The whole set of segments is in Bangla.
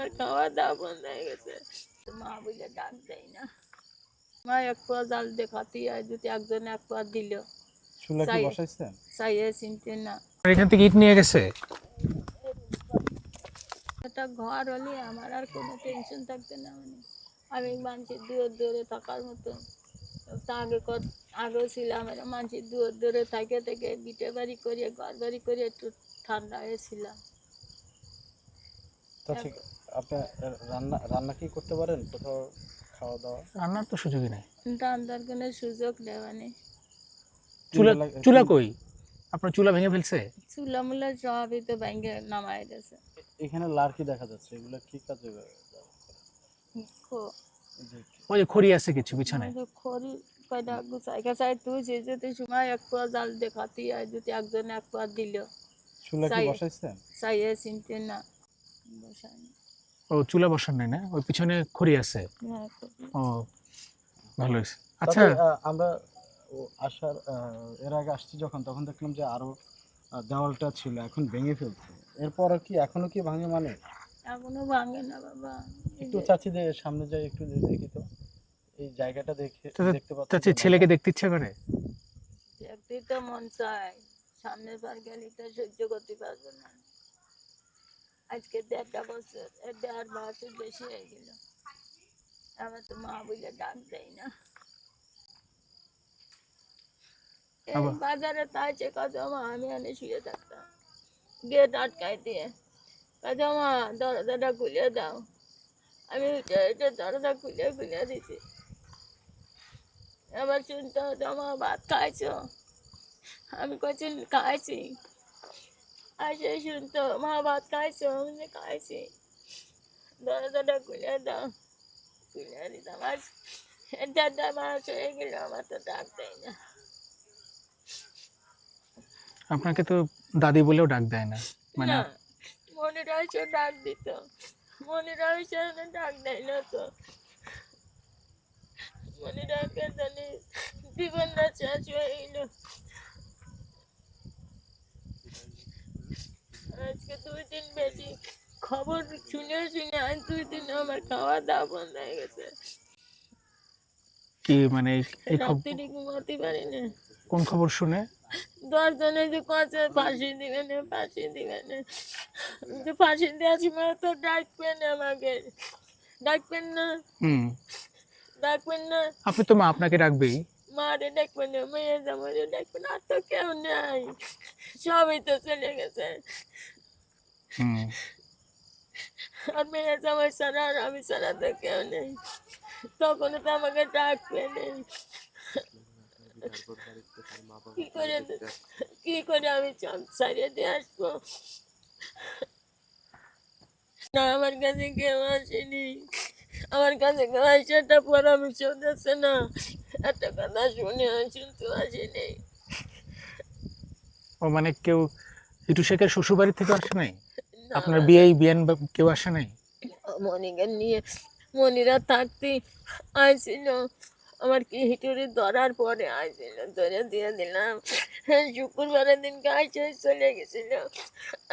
আমার খাওয়া দাওয়া বন্ধ হয়ে গেছে। মা বলে ডাক দেয় না। মা এক পোয়া জাল দেখাতে হয় যদি একজন এক পোয়া দিল। চাইয়ে চিনতে না। এখান থেকে ইট নিয়ে গেছে? একটা ঘর হলে আমার আর কোনো টেনশন থাকবে না মানে। আমি মানুষের দূরে দূরে থাকার মতো। তা আগে কত আগেও ছিলাম মানুষের দূরে দূরে থেকে থেকে বিটে বাড়ি করিয়ে ঘর বাড়ি করিয়ে একটু ঠান্ডা হয়েছিলাম তা ঠিক আপনি রান্না রান্না কি করতে পারেন? কোথাও খাওয়া দাওয়া? রান্নার তো সুযোগই নেই। রান্নার কোনো সুযোগ নেই। চুলা চুলা কই? আপনার চুলা ভেঙে ফেলছে? চুলা মুলা সবই তো ব্যাংকে নামাই গেছে এখানে লার্কি দেখা যাচ্ছে এগুলো কি কাজে যে ওই যে খড়ি আছে কিছু আমাদের খড়ি কয়টা গুছাই গাছাই তুলছি যদি সময় এক পোয়া জাল দেখাতে হয় যদি একজন এক পোয়া দিল চুলা কি চাই। বসাইছেন? চাইয়ে চিনতে না। বসায়নি। ও চুলা বসান নাই না? ওই পিছনে খড়ি আছে? হ্যাঁ, ও ভালো হয়েছে। আচ্ছা। আমরা আসার এর আগে আসছি যখন তখন দেখলাম যে আরও দেওয়ালটা ছিল এখন ভেঙে ফেলছে। এরপর কি এখনও কি ভাঙে মানে? এখনও ভাঙে না বাবা। একটু যে- চাচি যে সামনে যাই একটু দেখি তো। এই জায়গাটা দেখে তা- দেখতে পাচ্ছি চাচি ছেলেকে দেখতে ইচ্ছা করে? দেখতেই তো মন চায়। সামনের বার গেলে তো সহ্য করতে পারব না। আজকে দেড়টা বছর দেড় বছর বেশি হয়ে গেল। আমার তো মা বলে ডাক দেয় না। বাজারে তাইছে কত মা আমি এনে শুয়ে থাকতাম। গেট আটকাই দিয়ে কত মা দরজাটা খুলে দাও। আমি উঠে উঠে দরজা খুলে খুলে দিছি। আবার শুনতে হতো মা ভাত খাইছো? আমি কইছি খাইছি। আসে শুনতো মা ভাত খাইছো আমি খাইছি দরজাটা খুলে দাও খুলে দিতাম আর দেড়টা মাস হয়ে গেল আমার তো ডাক দেয় না আপনাকে তো দাদি বলেও ডাক দেয় না মানে না? মনিরা এসে ডাক দিত মনিরা এসে ডাক দেয় না তো। মনিরাকে জানি জীবনটা শেষ হয়ে গেল আজকে দুই দিন বেশি খবর শুনে শুনে আজ দুই দিন আমার খাওয়া দাওয়া বন্ধ হয়ে গেছে। কি মানে এই খবর রাত্রি ঘুমাতে পারি না। কোন খবর শুনে? দশজনে যে কছে ফাঁসি দিবে না ফাঁসি দিবে না। যে ফাঁসি দেওয়ার সময় তো ডাকবেন আমাকে। ডাকবেন না। হুম। ডাকবেন না। আপনি তো মা আপনাকে রাখবেই মারে ডাকবেন না মেয়ে জামারে ডাকবেন আর তো কেউ নাই সবই তো চলে গেছে আর মেয়ে জামাই ছাড়া আর আমি ছাড়া তো কেউ নেই তখন তো আমাকে ডাকবে নেই কি করে কি করে আমি চক সারিয়ে দিয়ে আসব না আমার কাছে কেউ আসেনি আমার কাছে একটা পরামর্শ দিচ্ছে না। একটা কথা শুনে শুনতে আসেনি ও মানে কেউ হিটু শেখের শ্বশুর বাড়ি থেকে আসে নাই? আপনার বিয়ে বিয়ান কেউ আসে নাই? মনিকে নিয়ে মনিরা থাকতে আইছিল আমার কি হিটুরি ধরার পরে আইছিল ধরে দিয়ে দিলাম। শুক্রবারের দিনকে আইসে চলে গেছিল।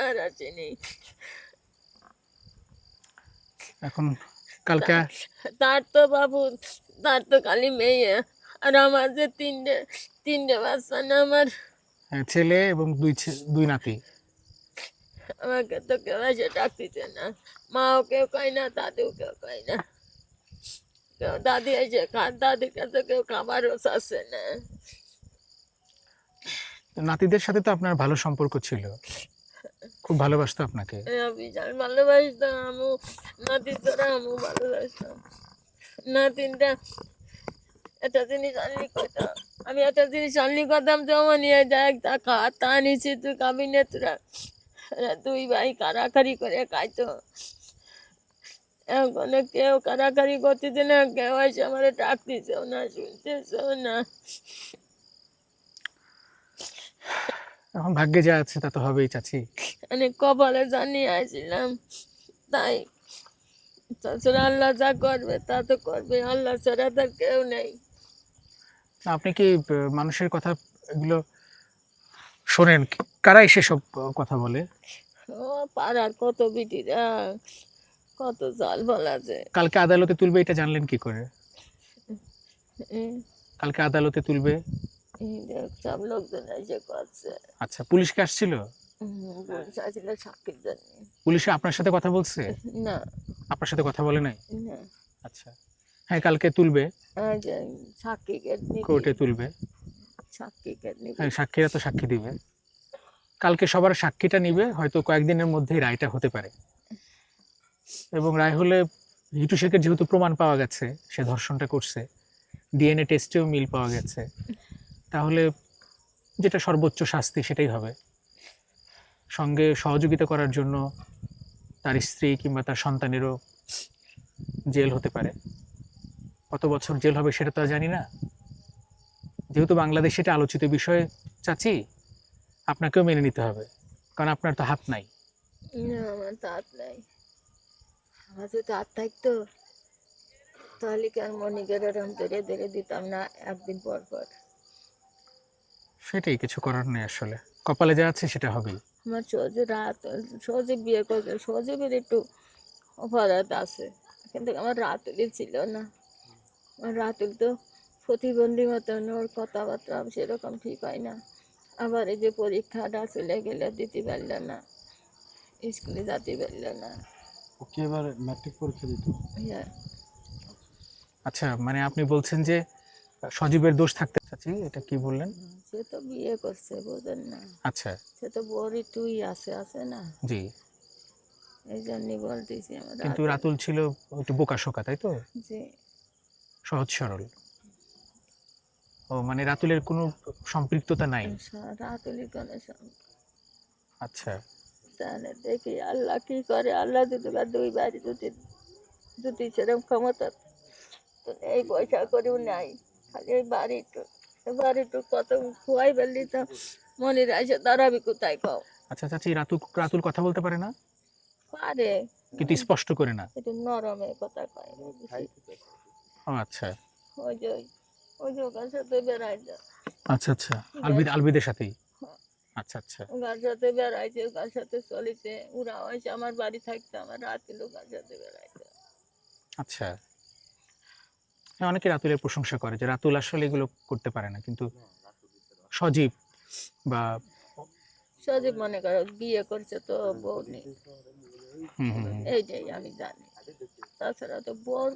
আর আসেনি। এখন কালকে? তার তো বাবু তার তো খালি মেয়ে। আর আমার যে তিনটে তিনটে বাচ্চা না আমার। হ্যাঁ, ছেলে এবং দুই দুই নাতি। আমাকে তো কেউ এসে ডাকতেছে না। মাও কেউ কয় না দাদিও কেউ কয় না। কেউ দাদি এসে খান দাদির কাছে কেউ খাবারও চাচ্ছে না। নাতিদের সাথে তো আপনার ভালো সম্পর্ক ছিল। খুব ভালোবাসতো আপনাকে? হ্যাঁ, বিশাল ভালোবাসতাম আমু নাতি তোরা আমু ভালোবাসতাম। নাতিনটা একটা জিনিস আনলি কইতাম আমি একটা জিনিস আনলি করতাম যেমন নিয়ে যাক তা খা তা নিছি তুই খাবি না তোরা দুই ভাই কারাকারি করে খাইতো। এখন কেউ কারাকারি করতেছে না কেউ এসে আমার ডাকতেছেও না শুনতেছেও না। এখন ভাগ্যে যা আছে তা তো হবেই চাচি। মানে কপালে জানিয়ে আসছিলাম তাই। তাছাড়া আল্লাহ যা করবে তা তো করবে। আল্লাহ ছাড়া তার কেউ নেই। আপনি কি মানুষের কথা এগুলো শোনেন? কারা এসে সব কথা বলে? ও পাড়ার কত বিটিরা কত জাল বলা যে। কালকে আদালতে তুলবে এটা জানলেন কি করে? কালকে আদালতে তুলবে? সব লোকজন এসে করছে। আচ্ছা আসছিল? পুলিশ সাক্ষীর জন্য। পুলিশে আপনার সাথে কথা বলছে? না। আপনার সাথে কথা বলে নাই? না। আচ্ছা। হ্যাঁ কালকে তুলবে। সাক্ষীকে কোর্টে তুলবে। সাক্ষীকে হ্যাঁ সাক্ষীরা তো সাক্ষী দিবে। কালকে সবার সাক্ষীটা নিবে হয়তো কয়েকদিনের মধ্যেই রায়টা হতে পারে। এবং রায় হলে হিটু শেখের যেহেতু প্রমাণ পাওয়া গেছে সে ধর্ষণটা করছে ডিএনএ টেস্টেও মিল পাওয়া গেছে। তাহলে যেটা সর্বোচ্চ শাস্তি সেটাই হবে। সঙ্গে সহযোগিতা করার জন্য তার স্ত্রী কিংবা তার সন্তানেরও জেল হতে পারে। কত বছর জেল হবে সেটা তো আর জানি না। যেহেতু বাংলাদেশ এটা আলোচিত বিষয়, চাচি, আপনাকেও মেনে নিতে হবে, কারণ আপনার তো হাত নাই। আমার তাঁত নাই। আমার যদি তাঁত থাকতো, তাহলে কি আর মনিকের ধরে ধরে দিতাম না একদিন পর পর? সেটাই কিছু করার নেই আসলে। কপালে যা আছে সেটা হবেই। আমার সহজে রাত সহজে বিয়ে করবে সহজেবের একটু অপরাধ আছে। কিন্তু আমার রাতুলি ছিল না। আমার রাতুল তো প্রতিবন্ধী মতন ওর কথাবার্তা সেরকম ঠিক হয় না। আবার এই যে পরীক্ষাটা চলে গেলে দিতে পারল না। স্কুলে যেতে পারল না। ওকে এবার ম্যাট্রিক পরীক্ষা দিত আচ্ছা মানে আপনি বলছেন যে সজীবের দোষ থাকতে চাচি এটা কি বললেন? সে তো বিয়ে করছে বোঝেন না। আচ্ছা। সে তো বড়ি তুই আছে আছে না? জি। এই জন্যই বলতেছি আমার কিন্তু রাতুল- ছিল একটু বোকা শোকা তাই তো? যে সহজ সরল। ও মানে রাতুলের কোনো সম্পৃক্ততা নাই? রাতুলি কোনো আচ্ছা। তাহলে দেখি আল্লাহ কি করে। আল্লাহ যদি দুই বাড়ি যদি যদি সেরকম ক্ষমতা তো এই পয়সা করেও নাই। খালি এই বাড়িটু এই বাড়িটু কত খুয়াই ফেললি তো মনির আসে দাঁড়াবি কোথায় কও আচ্ছা চাচি রাতুল রাতুল কথা বলতে পারে না? পারে। কিন্তু স্পষ্ট করে না? একটু নরমে কথা কয়। আচ্ছা। ওই যে ওই- যে ওখান সাথে বেড়াই যায়। আচ্ছা আচ্ছা। আলবিদ আলবিদের সাথেই? হ্যাঁ। আচ্ছা আচ্ছা। ওখান সাথে বেড়াইছে ওখান সাথে চলিছে ওরা হয়েছে আমার বাড়ি থাকতো আমার রাতে ওখান সাথে বেড়াইছে আচ্ছা। অনেকে রাতুলের প্রশংসা করে যে রাতুল আসলে এগুলো করতে পারে না কিন্তু সজীব বা সজীব মনে করো বিয়ে করছে তো বউ নেই। এইটাই আমি জানি। তাছাড়া তো বউর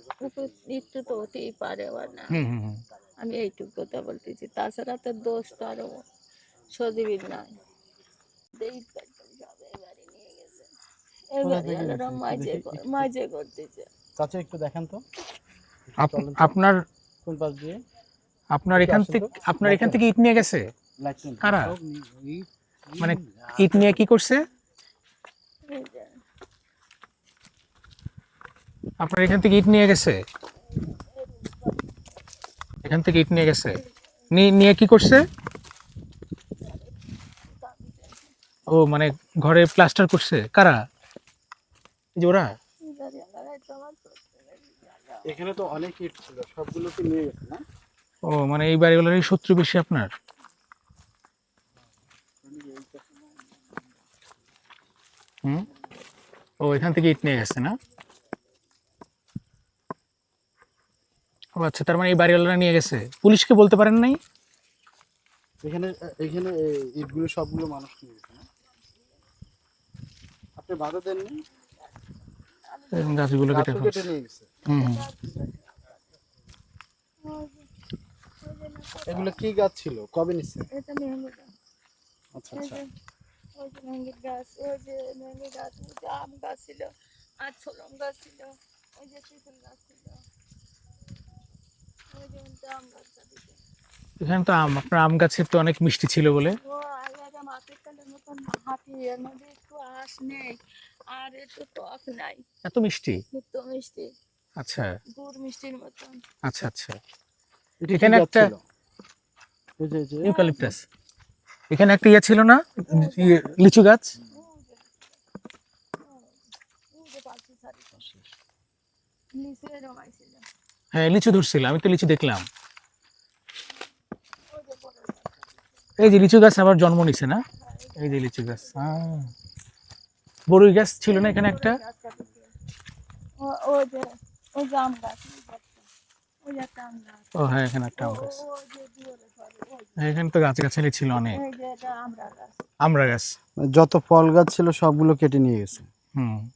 মৃত্যু তো হতেই পারে না। আমি এইটুকু কথা বলতেছি। তাছাড়া তো দোষ তো আরও সজীবীর নাই মাঝে করতেছে। চাচা একটু দেখেন তো। আপনার কোন পাশ দিয়ে। আপনার এখান থেকে আপনার এখান থেকে ইট নিয়ে গেছে? কারা? মানে ইট নিয়ে কি করছে? আপনার এখান থেকে ইট নিয়ে গেছে? এখান থেকে ইট নিয়ে গেছে। নিয়ে কি করছে? ও মানে ঘরে প্লাস্টার করছে। কারা? এই যে ওরা এবারে আমার তো আমার করতে পারি না। এখানে তো অনেক ইট ছিল সবগুলোকে নিয়ে গেছে না? ও মানে এই বাড়িগুলোরই শত্রু বেশি আপনার? হুম? ও এখান থেকে ইট নিয়ে গেছে না? ও আচ্ছা তার মানে এই বাড়িওয়ালারা নিয়ে গেছে। পুলিশকে বলতে পারেন নাই? এখানে এখানে ইটগুলো সবগুলো মানুষ নিয়ে গেছে না? আপনি বাধা দেননি? গাছগুলো কেটে নিয়ে গেছে। এগুলো কি গাছ ছিল? কবে নিচ্ছে এটা মেহঙ্গি গাছ। আচ্ছা আচ্ছা। ওই যে মেহঙ্গির গাছ ওই যে মেহঙ্গি গাছ ওই যে আম গাছ ছিল আর ছোলম গাছ ছিল ওই যে তেঁতুল গাছ ছিল। ওই যে আম দিছে। এখানে তো আম আপনার আম গাছের তো অনেক মিষ্টি ছিল বলে। ও আলাদা মাটির কালের মতন হাতি এর মধ্যে একটু আঁশ নেই আর একটু টক নাই। এত মিষ্টি? একটু মিষ্টি। আচ্ছা। গুড় মিষ্টির মতন। আচ্ছা আচ্ছা। এখানে একটা- ইউক্যালিপটাস এখানে একটা ইয়ে ছিল না? লিচু গাছ? হ্যাঁ লিচু ধরছিল আমি তো লিচু দেখলাম। এই যে লিচু গাছ আবার জন্ম নিছে না? এই যে লিচু গাছ। বড়ই গাছ ছিল না এখানে একটা? ও- যে ওই যে আম গাছ ওই একটা- ওই যে একটা আম গাছ। ও হ্যাঁ এখানে একটা আম গাছ। ও- ওই যে দুয়ারে ঘরে, ওই যে- এখানে তো গাছগাছালি ছিল অনেক। এই যে এটা আমরা গাছ। আমরা গাছ। যত ফল গাছ ছিল সবগুলো কেটে নিয়ে গেছে। হুম।